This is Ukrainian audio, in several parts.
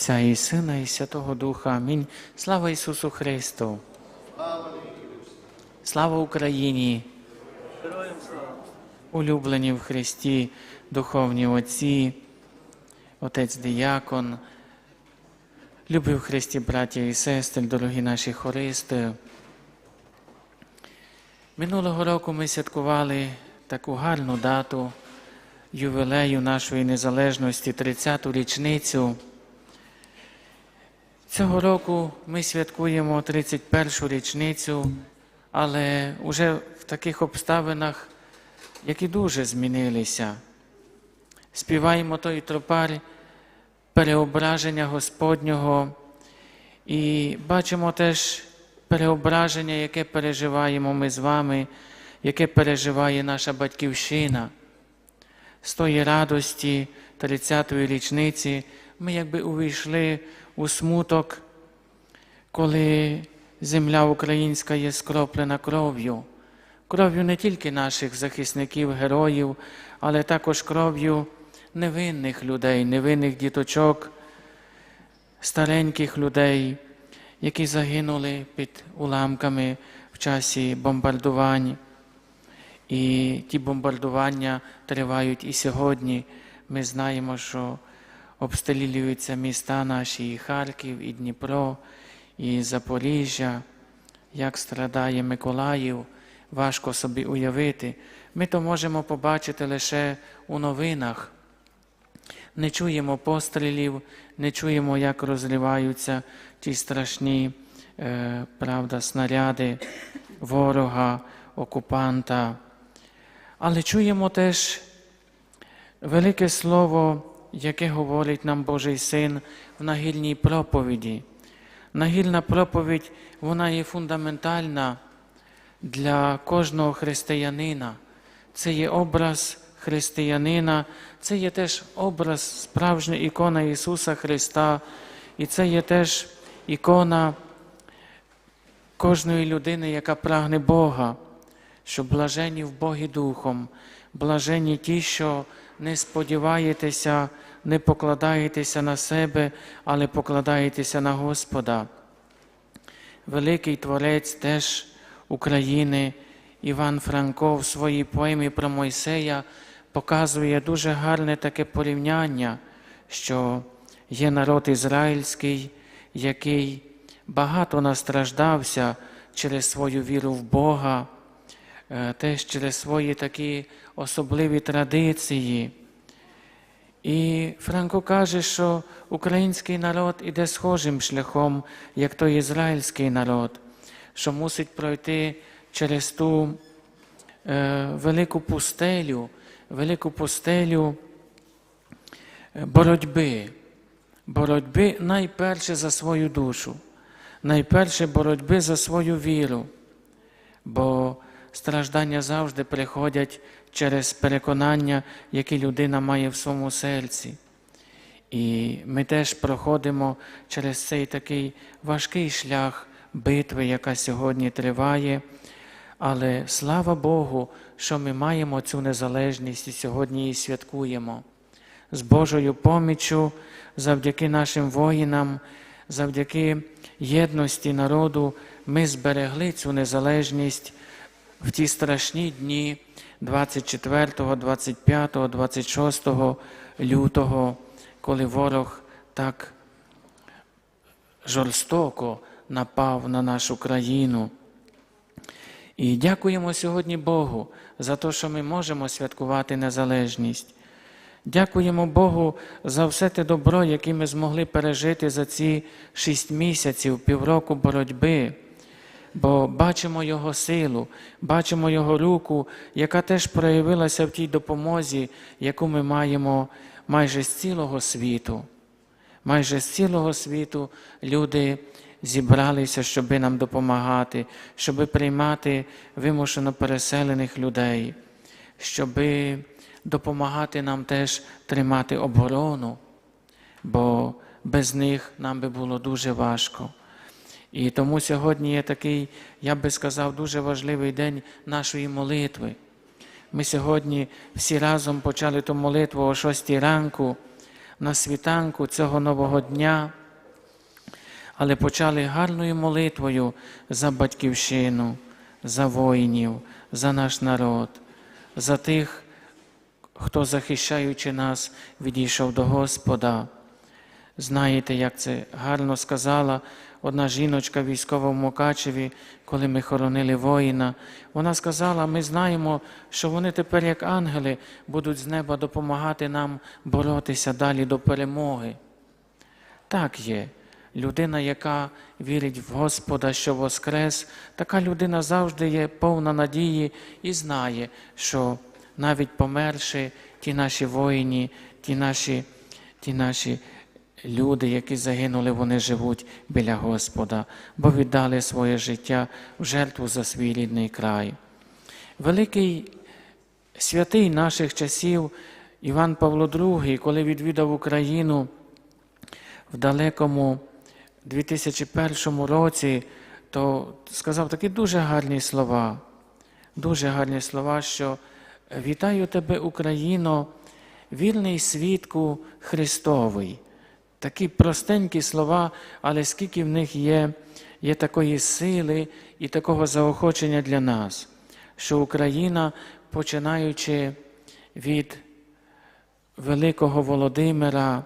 Отця і Сина, і Святого Духа. Амінь. Слава Ісусу Христу! Слава Україні! Улюблені в Христі, духовні отці, отець Діякон, любі в Христі, браття і сестри, дорогі наші хористи. Минулого року ми святкували таку гарну дату ювілею нашої незалежності, 30-ту річницю. Цього року ми святкуємо 31-шу річницю, але вже в таких обставинах, які дуже змінилися. Співаємо той тропар переображення Господнього і бачимо теж переображення, яке переживаємо ми з вами, яке переживає наша батьківщина. З тої радості 30-ї річниці ми якби увійшли у смуток, коли земля українська є скроплена кров'ю, кров'ю не тільки наших захисників, героїв, але також кров'ю невинних людей, невинних діточок, стареньких людей, які загинули під уламками в часі бомбардувань. І ті бомбардування тривають і сьогодні. Ми знаємо, що обстрілюються міста наші і Харків, і Дніпро, і Запоріжжя, як страдає Миколаїв, важко собі уявити. Ми то можемо побачити лише у новинах. Не чуємо пострілів, не чуємо, як розриваються ті страшні е, правда, снаряди ворога, окупанта. Але чуємо теж велике слово, яке говорить нам Божий Син в нагільній проповіді. Нагільна проповідь, вона є фундаментальна для кожного християнина. Це є образ християнина, це є теж образ, справжня ікона Ісуса Христа, і це є теж ікона кожної людини, яка прагне Бога, що блажені в Богі Духом, блажені ті, що не сподіваєтеся, не покладаєтеся на себе, але покладаєтеся на Господа. Великий Творець теж України, Іван Франко в своїй поемі про Мойсея показує дуже гарне таке порівняння, що є народ ізраїльський, який багато настраждався через свою віру в Бога, теж через свої такі особливі традиції. І Франко каже, що український народ іде схожим шляхом, як той ізраїльський народ, що мусить пройти через ту е, велику пустелю, велику пустелю е, боротьби, боротьби найперше за свою душу, найперше боротьби за свою віру, бо страждання завжди приходять через переконання, які людина має в своєму серці. І ми теж проходимо через цей такий важкий шлях битви, яка сьогодні триває. Але слава Богу, що ми маємо цю незалежність і сьогодні її святкуємо. З Божою поміччю, завдяки нашим воїнам, завдяки єдності народу, ми зберегли цю незалежність в ті страшні дні 24, 25, 26 лютого, коли ворог так жорстоко напав на нашу країну. І дякуємо сьогодні Богу за те, що ми можемо святкувати незалежність. Дякуємо Богу за все те добро, яке ми змогли пережити за ці шість місяців, півроку боротьби, бо бачимо Його силу, бачимо Його руку, яка теж проявилася в тій допомозі, яку ми маємо майже з цілого світу. Майже з цілого світу люди зібралися, щоби нам допомагати, щоби приймати вимушено переселених людей, щоби допомагати нам теж тримати оборону, бо без них нам би було дуже важко. І тому сьогодні є такий, я би сказав, дуже важливий день нашої молитви. Ми сьогодні всі разом почали ту молитву о 6 ранку, на світанку цього нового дня, але почали гарною молитвою за батьківщину, за воїнів, за наш народ, за тих, хто, захищаючи нас, відійшов до Господа. Знаєте, як це гарно сказала одна жіночка військова в Мукачеві, коли ми хоронили воїна. Вона сказала: ми знаємо, що вони тепер, як ангели, будуть з неба допомагати нам боротися далі до перемоги. Так є. Людина, яка вірить в Господа, що Воскрес, така людина завжди є повна надії і знає, що навіть померши, ті наші воїні, ті наші, ті наші люди, які загинули, вони живуть біля Господа, бо віддали своє життя в жертву за свій рідний край. Великий святий наших часів Іван Павло II, коли відвідав Україну в далекому 2001 році, то сказав такі дуже гарні слова, дуже гарні слова, що вітаю тебе, Україно, вільний свідку Христовий. Такі простенькі слова, але скільки в них є, є такої сили і такого заохочення для нас, що Україна, починаючи від Великого Володимира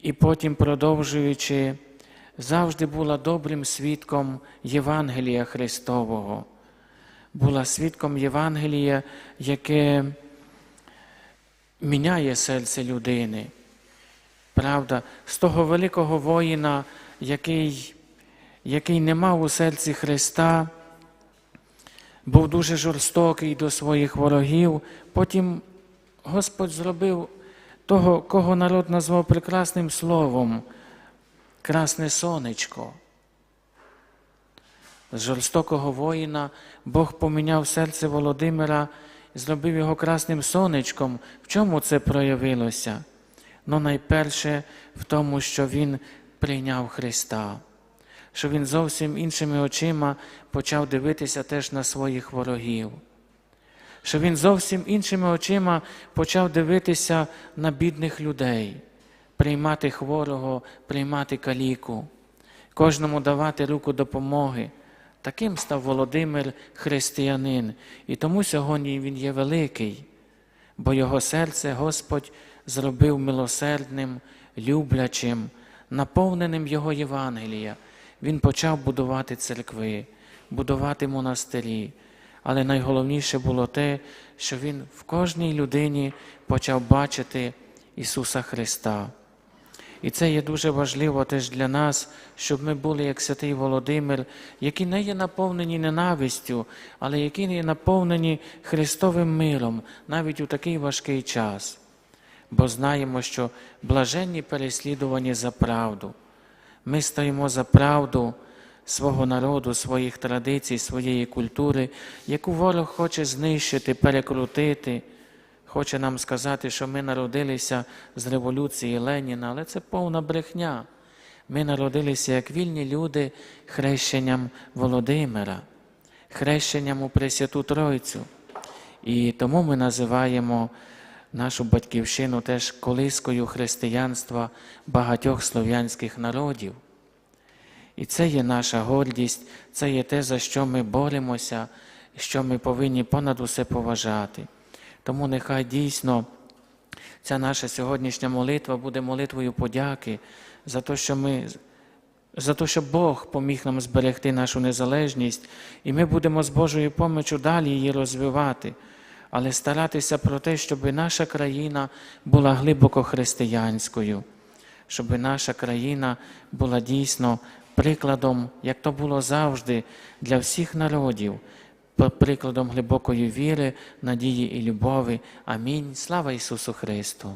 і потім продовжуючи, завжди була добрим свідком Євангелія Христового, була свідком Євангелія, яке міняє серце людини. Правда, з того великого воїна, який, який не мав у серці Христа, був дуже жорстокий до своїх ворогів. Потім Господь зробив того, кого народ назвав прекрасним словом, красне сонечко. З жорстокого воїна Бог поміняв серце Володимира і зробив його красним сонечком. В чому це проявилося? Ну, найперше в тому, що він прийняв Христа, що він зовсім іншими очима почав дивитися теж на своїх ворогів, що він зовсім іншими очима почав дивитися на бідних людей, приймати хворого, приймати каліку, кожному давати руку допомоги. Таким став Володимир християнин, і тому сьогодні він є великий, бо його серце Господь зробив милосердним, люблячим, наповненим Його Євангелія. Він почав будувати церкви, будувати монастирі. Але найголовніше було те, що він в кожній людині почав бачити Ісуса Христа. І це є дуже важливо теж для нас, щоб ми були як святий Володимир, які не є наповнені ненавистю, але які є наповнені Христовим миром навіть у такий важкий час. Бо знаємо, що блаженні переслідувані за правду. Ми стоїмо за правду свого народу, своїх традицій, своєї культури, яку ворог хоче знищити, перекрутити. Хоче нам сказати, що ми народилися з революції Леніна, але це повна брехня. Ми народилися як вільні люди хрещенням Володимира, хрещенням у Пресвяту Тройцю. І тому ми називаємо нашу батьківщину теж колискою християнства багатьох слов'янських народів. І це є наша гордість, це є те, за що ми боремося, що ми повинні понад усе поважати. Тому нехай дійсно ця наша сьогоднішня молитва буде молитвою подяки за те, що ми. За те, що Бог поміг нам зберегти нашу незалежність, і ми будемо з Божою помочю далі її розвивати, але старатися про те, щоб наша країна була глибоко християнською, щоб наша країна була дійсно прикладом, як то було завжди, для всіх народів, прикладом глибокої віри, надії і любові. Амінь. Слава Ісусу Христу!